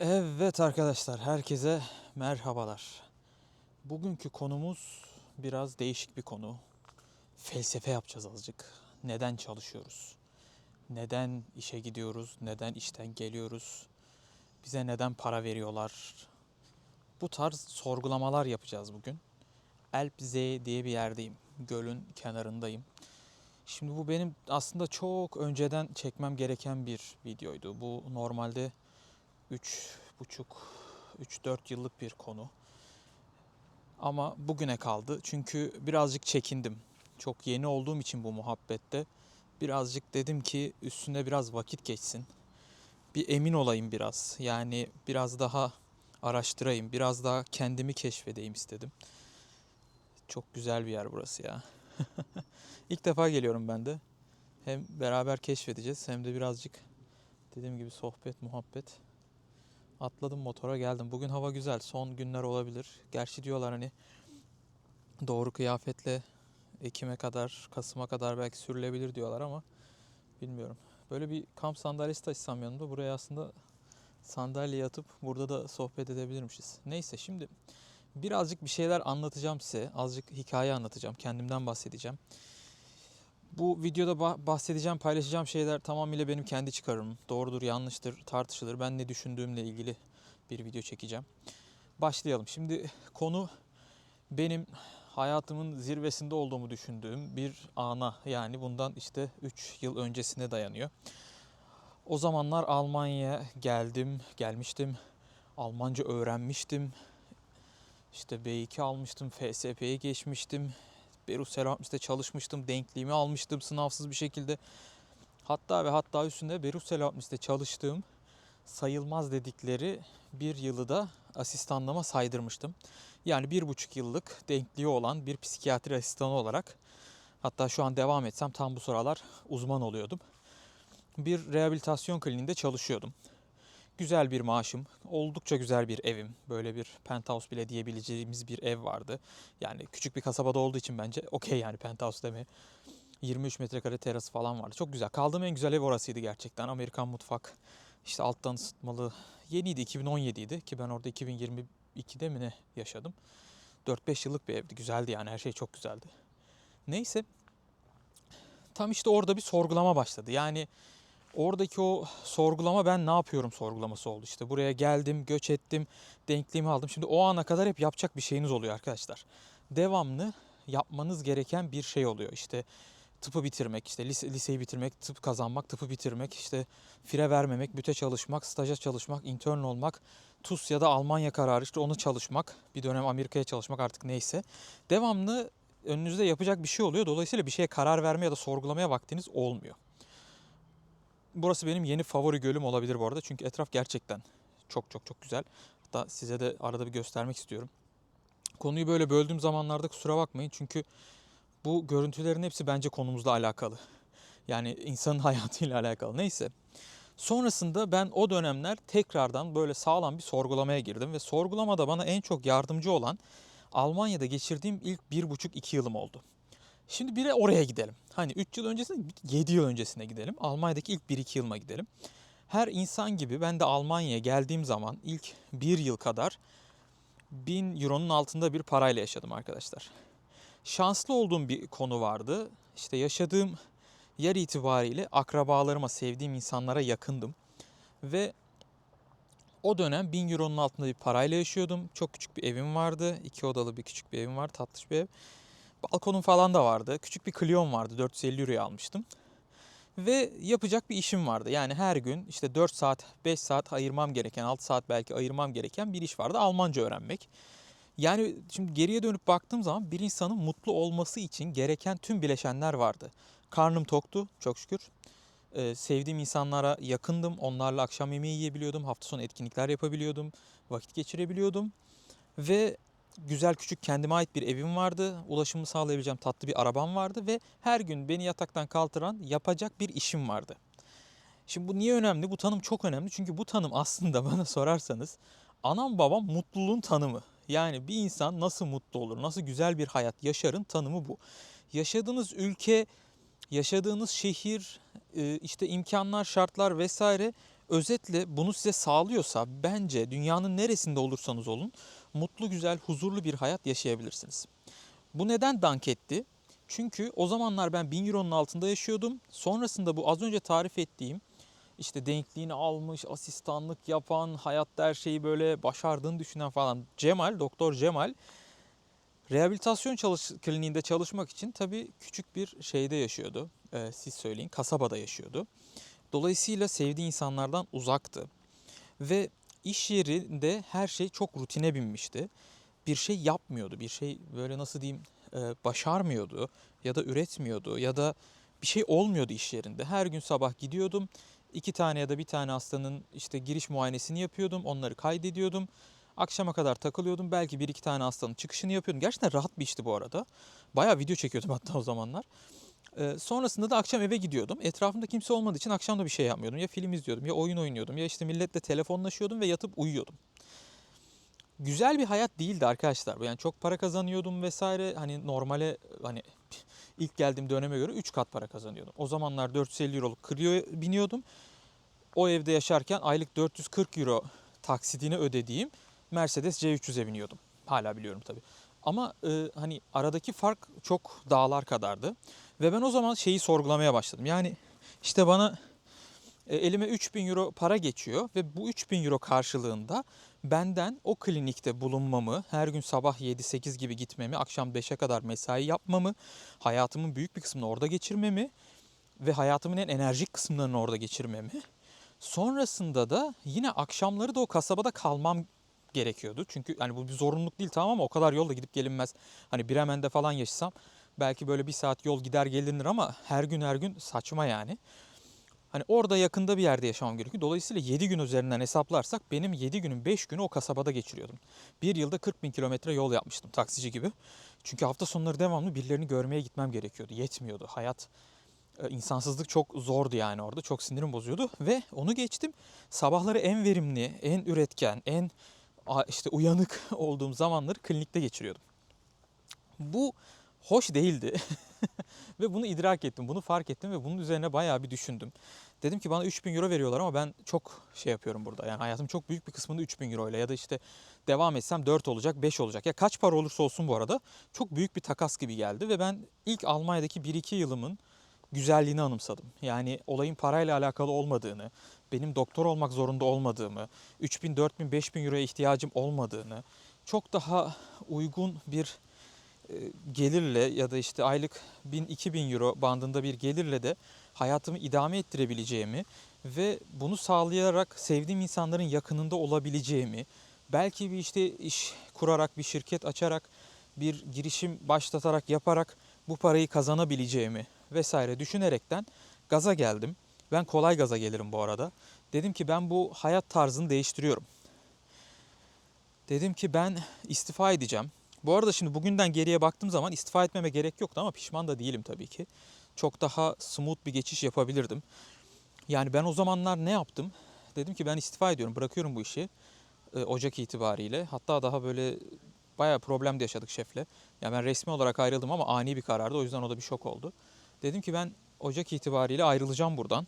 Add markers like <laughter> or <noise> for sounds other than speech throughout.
Evet arkadaşlar, herkese merhabalar. Bugünkü konumuz biraz değişik bir konu. Felsefe yapacağız azıcık. Neden çalışıyoruz? Neden işe gidiyoruz? Neden işten geliyoruz? Bize neden para veriyorlar? Bu tarz sorgulamalar yapacağız bugün. Alp Z diye bir yerdeyim. Gölün kenarındayım. Şimdi bu benim aslında çok önceden çekmem gereken bir videoydu. Bu normalde 3 buçuk 3-4 yıllık bir konu. Ama bugüne kaldı. Çünkü birazcık çekindim. Çok yeni olduğum için bu muhabbette birazcık dedim ki üstüne biraz vakit geçsin. Bir emin olayım biraz. Yani biraz daha araştırayım, biraz daha kendimi keşfedeyim istedim. Çok güzel bir yer burası ya. <laughs> İlk defa geliyorum ben de. Hem beraber keşfedeceğiz hem de birazcık dediğim gibi sohbet, muhabbet. Atladım motora geldim. Bugün hava güzel. Son günler olabilir. Gerçi diyorlar hani doğru kıyafetle Ekim'e kadar, Kasım'a kadar belki sürülebilir diyorlar ama bilmiyorum. Böyle bir kamp sandalyesi taşısam yanımda buraya aslında sandalye atıp burada da sohbet edebilirmişiz. Neyse şimdi birazcık bir şeyler anlatacağım size. Azıcık hikaye anlatacağım. Kendimden bahsedeceğim. Bu videoda bah- bahsedeceğim, paylaşacağım şeyler tamamıyla benim kendi çıkarımım. Doğrudur, yanlıştır, tartışılır. Ben ne düşündüğümle ilgili bir video çekeceğim. Başlayalım. Şimdi konu benim hayatımın zirvesinde olduğumu düşündüğüm bir ana yani bundan işte 3 yıl öncesine dayanıyor. O zamanlar Almanya'ya geldim, gelmiştim. Almanca öğrenmiştim. İşte B2 almıştım, FSP'ye geçmiştim. Berus Selahattin'de çalışmıştım. Denkliğimi almıştım sınavsız bir şekilde. Hatta ve hatta üstünde Berus Selahattin'de çalıştığım sayılmaz dedikleri bir yılı da asistanlığıma saydırmıştım. Yani bir buçuk yıllık denkliği olan bir psikiyatri asistanı olarak hatta şu an devam etsem tam bu sıralar uzman oluyordum. Bir rehabilitasyon kliniğinde çalışıyordum. Güzel bir maaşım, oldukça güzel bir evim. Böyle bir penthouse bile diyebileceğimiz bir ev vardı. Yani küçük bir kasabada olduğu için bence okey yani penthouse demeye. 23 metrekare terası falan vardı. Çok güzel. Kaldığım en güzel ev orasıydı gerçekten. Amerikan mutfak. İşte alttan ısıtmalı. Yeniydi 2017 idi ki ben orada 2022'de mi ne yaşadım. 4-5 yıllık bir evdi. Güzeldi yani her şey çok güzeldi. Neyse. Tam işte orada bir sorgulama başladı. Yani oradaki o sorgulama ben ne yapıyorum sorgulaması oldu. İşte buraya geldim, göç ettim, denkliğimi aldım. Şimdi o ana kadar hep yapacak bir şeyiniz oluyor arkadaşlar. Devamlı yapmanız gereken bir şey oluyor. İşte tıpı bitirmek, işte lise, liseyi bitirmek, tıp kazanmak, tıpı bitirmek, işte fire vermemek, büte çalışmak, staja çalışmak, intern olmak, TUS ya da Almanya kararı işte onu çalışmak, bir dönem Amerika'ya çalışmak artık neyse. Devamlı önünüzde yapacak bir şey oluyor. Dolayısıyla bir şeye karar verme ya da sorgulamaya vaktiniz olmuyor. Burası benim yeni favori gölüm olabilir bu arada. Çünkü etraf gerçekten çok çok çok güzel. Hatta size de arada bir göstermek istiyorum. Konuyu böyle böldüğüm zamanlarda kusura bakmayın. Çünkü bu görüntülerin hepsi bence konumuzla alakalı. Yani insanın <laughs> hayatıyla alakalı. Neyse. Sonrasında ben o dönemler tekrardan böyle sağlam bir sorgulamaya girdim. Ve sorgulamada bana en çok yardımcı olan Almanya'da geçirdiğim ilk bir buçuk iki yılım oldu. Şimdi bire oraya gidelim. Hani 3 yıl öncesine 7 yıl öncesine gidelim. Almanya'daki ilk 1-2 yılıma gidelim. Her insan gibi ben de Almanya'ya geldiğim zaman ilk 1 yıl kadar 1000 euronun altında bir parayla yaşadım arkadaşlar. Şanslı olduğum bir konu vardı. İşte yaşadığım yer itibariyle akrabalarıma, sevdiğim insanlara yakındım. Ve o dönem 1000 euronun altında bir parayla yaşıyordum. Çok küçük bir evim vardı. iki odalı bir küçük bir evim var. Tatlış bir ev. Balkonum falan da vardı. Küçük bir Clio'm vardı. 450 euroya almıştım. Ve yapacak bir işim vardı. Yani her gün işte 4 saat, 5 saat ayırmam gereken, 6 saat belki ayırmam gereken bir iş vardı. Almanca öğrenmek. Yani şimdi geriye dönüp baktığım zaman bir insanın mutlu olması için gereken tüm bileşenler vardı. Karnım toktu çok şükür. Ee, sevdiğim insanlara yakındım. Onlarla akşam yemeği yiyebiliyordum. Hafta sonu etkinlikler yapabiliyordum. Vakit geçirebiliyordum. Ve güzel küçük kendime ait bir evim vardı. Ulaşımı sağlayabileceğim tatlı bir arabam vardı ve her gün beni yataktan kaldıran yapacak bir işim vardı. Şimdi bu niye önemli? Bu tanım çok önemli. Çünkü bu tanım aslında <laughs> bana sorarsanız anam babam mutluluğun tanımı. Yani bir insan nasıl mutlu olur, nasıl güzel bir hayat yaşarın tanımı bu. Yaşadığınız ülke, yaşadığınız şehir, e, işte imkanlar, şartlar vesaire Özetle bunu size sağlıyorsa bence dünyanın neresinde olursanız olun mutlu, güzel, huzurlu bir hayat yaşayabilirsiniz. Bu neden dank etti? Çünkü o zamanlar ben 1000 euronun altında yaşıyordum. Sonrasında bu az önce tarif ettiğim işte denkliğini almış, asistanlık yapan, hayatta her şeyi böyle başardığını düşünen falan Cemal, Doktor Cemal rehabilitasyon çalış kliniğinde çalışmak için tabii küçük bir şeyde yaşıyordu. Ee, siz söyleyin, kasabada yaşıyordu. Dolayısıyla sevdiği insanlardan uzaktı. Ve iş yerinde her şey çok rutine binmişti. Bir şey yapmıyordu, bir şey böyle nasıl diyeyim e, başarmıyordu ya da üretmiyordu ya da bir şey olmuyordu iş yerinde. Her gün sabah gidiyordum. iki tane ya da bir tane hastanın işte giriş muayenesini yapıyordum. Onları kaydediyordum. Akşama kadar takılıyordum. Belki bir iki tane hastanın çıkışını yapıyordum. Gerçekten rahat bir işti bu arada. Bayağı video çekiyordum hatta o zamanlar. Sonrasında da akşam eve gidiyordum. Etrafımda kimse olmadığı için akşam da bir şey yapmıyordum. Ya film izliyordum ya oyun oynuyordum ya işte milletle telefonlaşıyordum ve yatıp uyuyordum. Güzel bir hayat değildi arkadaşlar. Yani çok para kazanıyordum vesaire. Hani normale hani <laughs> ilk geldiğim döneme göre 3 kat para kazanıyordum. O zamanlar 450 euroluk Clio'ya biniyordum. O evde yaşarken aylık 440 euro taksidini ödediğim Mercedes C300'e biniyordum. Hala biliyorum tabii. Ama e, hani aradaki fark çok dağlar kadardı. Ve ben o zaman şeyi sorgulamaya başladım. Yani işte bana e, elime 3000 euro para geçiyor ve bu 3000 euro karşılığında benden o klinikte bulunmamı, her gün sabah 7-8 gibi gitmemi, akşam 5'e kadar mesai yapmamı, hayatımın büyük bir kısmını orada geçirmemi ve hayatımın en enerjik kısımlarını orada geçirmemi. Sonrasında da yine akşamları da o kasabada kalmam gerekiyordu. Çünkü hani bu bir zorunluluk değil tamam ama o kadar yolda gidip gelinmez. Hani Bremen'de falan yaşasam belki böyle bir saat yol gider gelinir ama her gün her gün saçma yani. Hani orada yakında bir yerde yaşamam gerekiyor. Dolayısıyla 7 gün üzerinden hesaplarsak benim 7 günün 5 günü o kasabada geçiriyordum. Bir yılda 40 bin kilometre yol yapmıştım taksici gibi. Çünkü hafta sonları devamlı birilerini görmeye gitmem gerekiyordu. Yetmiyordu. Hayat e, insansızlık çok zordu yani orada. Çok sinirim bozuyordu ve onu geçtim. Sabahları en verimli, en üretken, en işte uyanık <laughs> olduğum zamanları klinikte geçiriyordum. Bu hoş değildi. <laughs> ve bunu idrak ettim, bunu fark ettim ve bunun üzerine bayağı bir düşündüm. Dedim ki bana 3000 euro veriyorlar ama ben çok şey yapıyorum burada. Yani hayatım çok büyük bir kısmını 3000 euro ile ya da işte devam etsem 4 olacak, 5 olacak. Ya kaç para olursa olsun bu arada çok büyük bir takas gibi geldi ve ben ilk Almanya'daki 1-2 yılımın güzelliğini anımsadım. Yani olayın parayla alakalı olmadığını, benim doktor olmak zorunda olmadığımı, 3000, 4000, 5000 euroya ihtiyacım olmadığını, çok daha uygun bir gelirle ya da işte aylık 1000-2000 euro bandında bir gelirle de hayatımı idame ettirebileceğimi ve bunu sağlayarak sevdiğim insanların yakınında olabileceğimi, belki bir işte iş kurarak, bir şirket açarak, bir girişim başlatarak, yaparak bu parayı kazanabileceğimi vesaire düşünerekten gaza geldim. Ben kolay gaza gelirim bu arada. Dedim ki ben bu hayat tarzını değiştiriyorum. Dedim ki ben istifa edeceğim. Bu arada şimdi bugünden geriye baktığım zaman istifa etmeme gerek yoktu ama pişman da değilim tabii ki. Çok daha smooth bir geçiş yapabilirdim. Yani ben o zamanlar ne yaptım? Dedim ki ben istifa ediyorum, bırakıyorum bu işi. Ee, Ocak itibariyle. Hatta daha böyle bayağı problem de yaşadık şefle. Yani ben resmi olarak ayrıldım ama ani bir karardı. O yüzden o da bir şok oldu. Dedim ki ben Ocak itibariyle ayrılacağım buradan.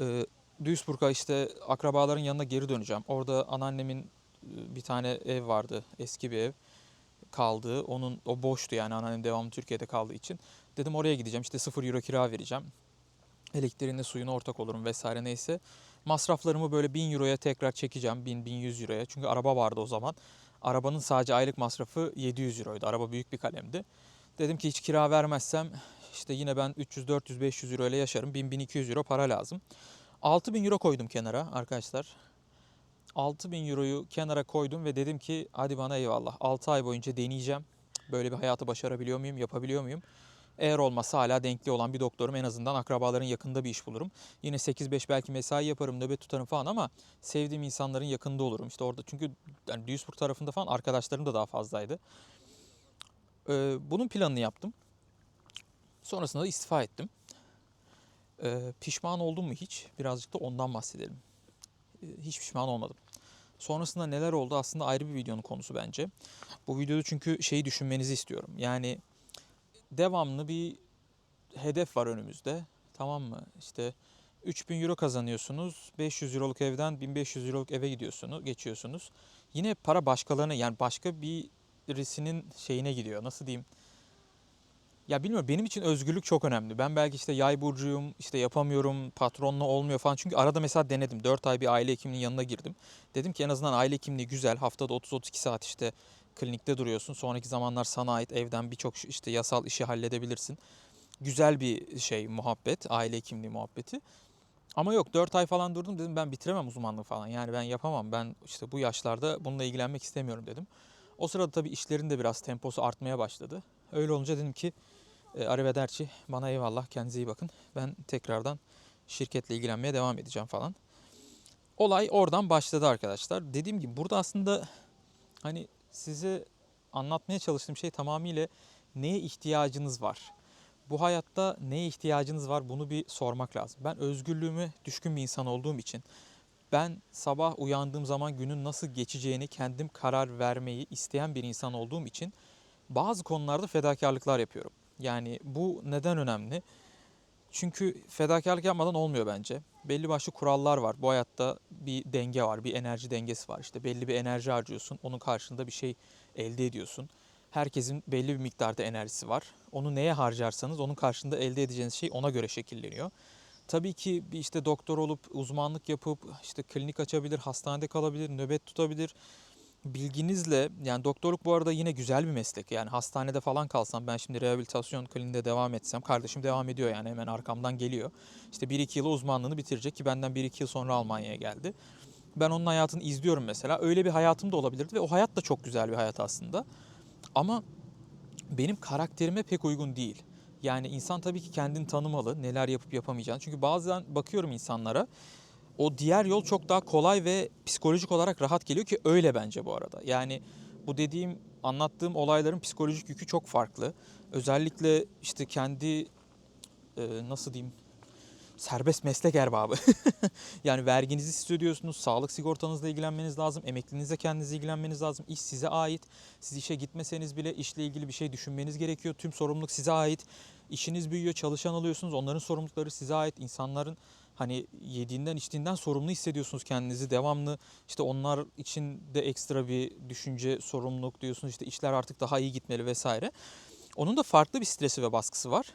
Ee, Duisburg'a işte akrabaların yanına geri döneceğim. Orada anneannemin e, bir tane ev vardı, eski bir ev kaldığı. Onun o boştu yani anneannem devamlı Türkiye'de kaldığı için. Dedim oraya gideceğim. İşte 0 euro kira vereceğim. Elektriğine suyuna ortak olurum vesaire neyse. Masraflarımı böyle 1000 euroya tekrar çekeceğim. 1000-1100 euroya. Çünkü araba vardı o zaman. Arabanın sadece aylık masrafı 700 euroydu. Araba büyük bir kalemdi. Dedim ki hiç kira vermezsem işte yine ben 300, 400, 500 euro ile yaşarım. 1000-1200 euro para lazım. 6000 euro koydum kenara arkadaşlar. 6000 euroyu kenara koydum ve dedim ki hadi bana eyvallah. 6 ay boyunca deneyeceğim. Böyle bir hayatı başarabiliyor muyum, yapabiliyor muyum? Eğer olmazsa hala denkli olan bir doktorum en azından akrabaların yakında bir iş bulurum. Yine 8-5 belki mesai yaparım, nöbet tutarım falan ama sevdiğim insanların yakında olurum. İşte orada çünkü yani Duisburg tarafında falan arkadaşlarım da daha fazlaydı. Ee, bunun planını yaptım. Sonrasında da istifa ettim. Ee, pişman oldum mu hiç? Birazcık da ondan bahsedelim. Ee, hiç pişman olmadım. Sonrasında neler oldu aslında ayrı bir videonun konusu bence. Bu videoda çünkü şeyi düşünmenizi istiyorum. Yani devamlı bir hedef var önümüzde. Tamam mı? İşte 3000 euro kazanıyorsunuz. 500 euroluk evden 1500 euroluk eve gidiyorsunuz, geçiyorsunuz. Yine para başkalarına yani başka birisinin şeyine gidiyor. Nasıl diyeyim? Ya bilmiyorum benim için özgürlük çok önemli. Ben belki işte yay burcuyum, işte yapamıyorum, patronla olmuyor falan. Çünkü arada mesela denedim. 4 ay bir aile hekiminin yanına girdim. Dedim ki en azından aile hekimliği güzel. Haftada 30-32 saat işte klinikte duruyorsun. Sonraki zamanlar sana ait evden birçok işte yasal işi halledebilirsin. Güzel bir şey muhabbet, aile hekimliği muhabbeti. Ama yok 4 ay falan durdum dedim ben bitiremem uzmanlığı falan. Yani ben yapamam. Ben işte bu yaşlarda bununla ilgilenmek istemiyorum dedim. O sırada tabii işlerin de biraz temposu artmaya başladı. Öyle olunca dedim ki e, arrivederci bana eyvallah kendinize iyi bakın. Ben tekrardan şirketle ilgilenmeye devam edeceğim falan. Olay oradan başladı arkadaşlar. Dediğim gibi burada aslında hani size anlatmaya çalıştığım şey tamamıyla neye ihtiyacınız var? Bu hayatta neye ihtiyacınız var bunu bir sormak lazım. Ben özgürlüğüme düşkün bir insan olduğum için ben sabah uyandığım zaman günün nasıl geçeceğini kendim karar vermeyi isteyen bir insan olduğum için bazı konularda fedakarlıklar yapıyorum. Yani bu neden önemli? Çünkü fedakarlık yapmadan olmuyor bence. Belli başlı kurallar var. Bu hayatta bir denge var, bir enerji dengesi var. İşte belli bir enerji harcıyorsun, onun karşılığında bir şey elde ediyorsun. Herkesin belli bir miktarda enerjisi var. Onu neye harcarsanız onun karşılığında elde edeceğiniz şey ona göre şekilleniyor. Tabii ki işte doktor olup uzmanlık yapıp işte klinik açabilir, hastanede kalabilir, nöbet tutabilir. Bilginizle yani doktorluk bu arada yine güzel bir meslek. Yani hastanede falan kalsam ben şimdi rehabilitasyon kliniğinde devam etsem kardeşim devam ediyor yani hemen arkamdan geliyor. İşte 1-2 yıla uzmanlığını bitirecek ki benden 1-2 yıl sonra Almanya'ya geldi. Ben onun hayatını izliyorum mesela. Öyle bir hayatım da olabilirdi ve o hayat da çok güzel bir hayat aslında. Ama benim karakterime pek uygun değil. Yani insan tabii ki kendini tanımalı, neler yapıp yapamayacağını. Çünkü bazen bakıyorum insanlara, o diğer yol çok daha kolay ve psikolojik olarak rahat geliyor ki öyle bence bu arada. Yani bu dediğim, anlattığım olayların psikolojik yükü çok farklı. Özellikle işte kendi e, nasıl diyeyim serbest meslek erbabı. <laughs> yani verginizi siz ödüyorsunuz, sağlık sigortanızla ilgilenmeniz lazım, emekliliğinizle kendinize ilgilenmeniz lazım. İş size ait. Siz işe gitmeseniz bile işle ilgili bir şey düşünmeniz gerekiyor. Tüm sorumluluk size ait. İşiniz büyüyor, çalışan alıyorsunuz. Onların sorumlulukları size ait. İnsanların hani yediğinden içtiğinden sorumlu hissediyorsunuz kendinizi. Devamlı işte onlar için de ekstra bir düşünce, sorumluluk diyorsunuz. İşte işler artık daha iyi gitmeli vesaire. Onun da farklı bir stresi ve baskısı var.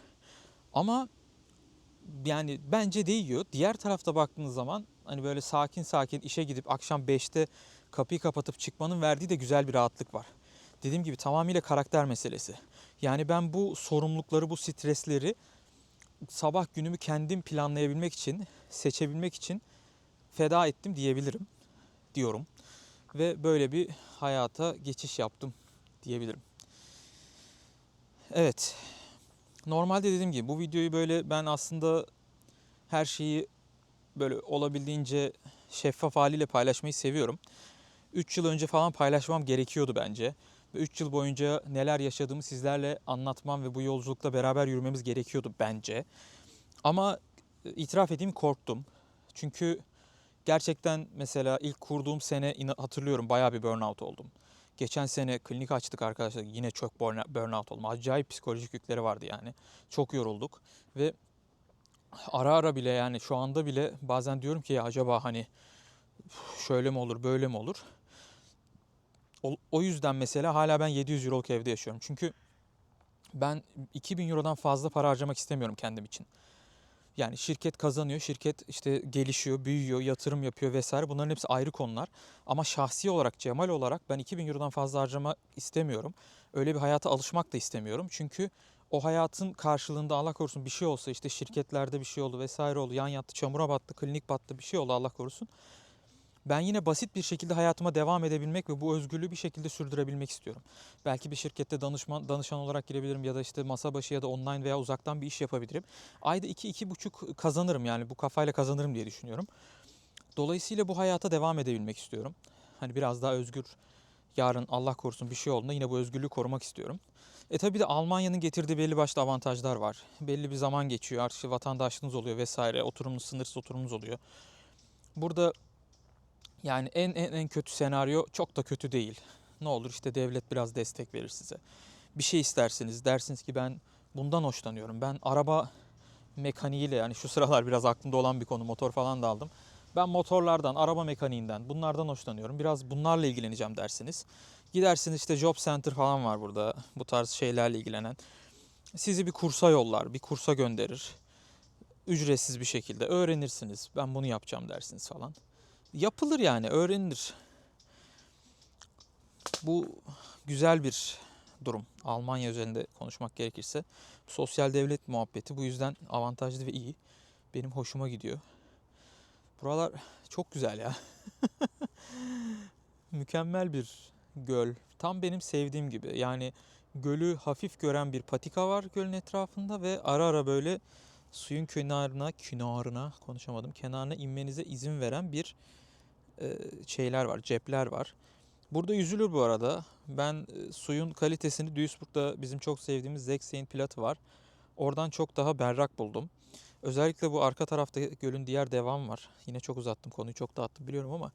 Ama yani bence değiyor. Diğer tarafta baktığınız zaman hani böyle sakin sakin işe gidip akşam 5'te kapıyı kapatıp çıkmanın verdiği de güzel bir rahatlık var. Dediğim gibi tamamıyla karakter meselesi. Yani ben bu sorumlulukları, bu stresleri sabah günümü kendim planlayabilmek için, seçebilmek için feda ettim diyebilirim. Diyorum. Ve böyle bir hayata geçiş yaptım diyebilirim. Evet. Normalde dediğim gibi bu videoyu böyle ben aslında her şeyi böyle olabildiğince şeffaf haliyle paylaşmayı seviyorum. 3 yıl önce falan paylaşmam gerekiyordu bence. Ve 3 yıl boyunca neler yaşadığımı sizlerle anlatmam ve bu yolculukta beraber yürümemiz gerekiyordu bence. Ama e, itiraf edeyim korktum. Çünkü gerçekten mesela ilk kurduğum sene hatırlıyorum bayağı bir burnout oldum. Geçen sene klinik açtık arkadaşlar. Yine çok burnout oldum. Acayip psikolojik yükleri vardı yani. Çok yorulduk ve ara ara bile yani şu anda bile bazen diyorum ki ya acaba hani şöyle mi olur böyle mi olur? O, yüzden mesela hala ben 700 euroluk evde yaşıyorum. Çünkü ben 2000 eurodan fazla para harcamak istemiyorum kendim için. Yani şirket kazanıyor, şirket işte gelişiyor, büyüyor, yatırım yapıyor vesaire. Bunların hepsi ayrı konular. Ama şahsi olarak, Cemal olarak ben 2000 Euro'dan fazla harcama istemiyorum. Öyle bir hayata alışmak da istemiyorum. Çünkü o hayatın karşılığında Allah korusun bir şey olsa işte şirketlerde bir şey oldu vesaire oldu. Yan yattı, çamura battı, klinik battı bir şey oldu Allah korusun. Ben yine basit bir şekilde hayatıma devam edebilmek ve bu özgürlüğü bir şekilde sürdürebilmek istiyorum. Belki bir şirkette danışman danışan olarak girebilirim ya da işte masa başı ya da online veya uzaktan bir iş yapabilirim. Ayda 2-2,5 kazanırım yani bu kafayla kazanırım diye düşünüyorum. Dolayısıyla bu hayata devam edebilmek istiyorum. Hani biraz daha özgür yarın Allah korusun bir şey olduğunda yine bu özgürlüğü korumak istiyorum. E tabi de Almanya'nın getirdiği belli başlı avantajlar var. Belli bir zaman geçiyor artık vatandaşlığınız oluyor vesaire oturumunuz sınırsız oturumunuz oluyor. Burada yani en en en kötü senaryo çok da kötü değil. Ne olur işte devlet biraz destek verir size. Bir şey istersiniz dersiniz ki ben bundan hoşlanıyorum. Ben araba mekaniğiyle yani şu sıralar biraz aklımda olan bir konu motor falan da aldım. Ben motorlardan, araba mekaniğinden bunlardan hoşlanıyorum. Biraz bunlarla ilgileneceğim dersiniz. Gidersiniz işte Job Center falan var burada bu tarz şeylerle ilgilenen. Sizi bir kursa yollar, bir kursa gönderir. Ücretsiz bir şekilde öğrenirsiniz. Ben bunu yapacağım dersiniz falan. Yapılır yani öğrenilir. Bu güzel bir durum. Almanya üzerinde konuşmak gerekirse. Sosyal devlet muhabbeti bu yüzden avantajlı ve iyi. Benim hoşuma gidiyor. Buralar çok güzel ya. <laughs> Mükemmel bir göl. Tam benim sevdiğim gibi. Yani gölü hafif gören bir patika var gölün etrafında ve ara ara böyle suyun kenarına, kenarına konuşamadım. Kenarına inmenize izin veren bir şeyler var, cepler var. Burada yüzülür bu arada. Ben e, suyun kalitesini Duisburg'da bizim çok sevdiğimiz Zexein Platı var. Oradan çok daha berrak buldum. Özellikle bu arka tarafta gölün diğer devamı var. Yine çok uzattım konuyu çok dağıttım biliyorum ama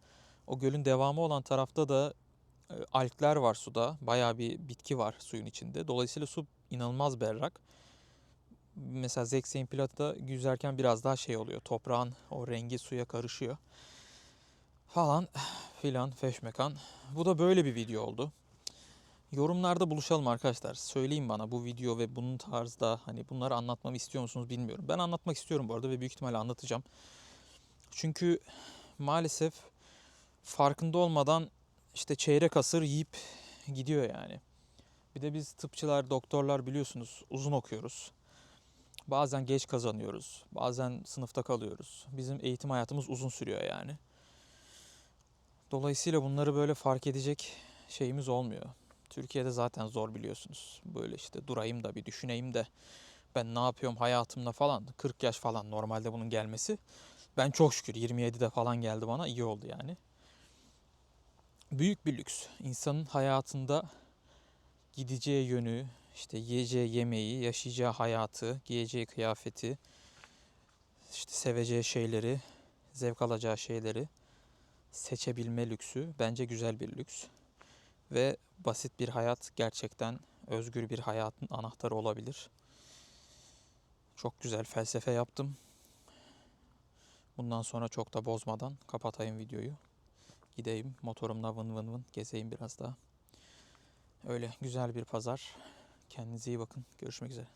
o gölün devamı olan tarafta da e, algler var suda. Bayağı bir bitki var suyun içinde. Dolayısıyla su inanılmaz berrak. Mesela Zexein Platı'da yüzerken biraz daha şey oluyor. Toprağın o rengi suya karışıyor. Falan filan feşmekan. Bu da böyle bir video oldu. Yorumlarda buluşalım arkadaşlar. Söyleyin bana bu video ve bunun tarzda hani bunları anlatmamı istiyor musunuz bilmiyorum. Ben anlatmak istiyorum bu arada ve büyük ihtimalle anlatacağım. Çünkü maalesef farkında olmadan işte çeyrek asır yiyip gidiyor yani. Bir de biz tıpçılar, doktorlar biliyorsunuz uzun okuyoruz. Bazen geç kazanıyoruz. Bazen sınıfta kalıyoruz. Bizim eğitim hayatımız uzun sürüyor yani. Dolayısıyla bunları böyle fark edecek şeyimiz olmuyor. Türkiye'de zaten zor biliyorsunuz. Böyle işte durayım da bir düşüneyim de ben ne yapıyorum hayatımda falan. 40 yaş falan normalde bunun gelmesi. Ben çok şükür 27'de falan geldi bana iyi oldu yani. Büyük bir lüks. İnsanın hayatında gideceği yönü, işte yiyeceği yemeği, yaşayacağı hayatı, giyeceği kıyafeti, işte seveceği şeyleri, zevk alacağı şeyleri seçebilme lüksü bence güzel bir lüks. Ve basit bir hayat gerçekten özgür bir hayatın anahtarı olabilir. Çok güzel felsefe yaptım. Bundan sonra çok da bozmadan kapatayım videoyu. Gideyim motorumla vın vın vın gezeyim biraz daha. Öyle güzel bir pazar. Kendinize iyi bakın. Görüşmek üzere.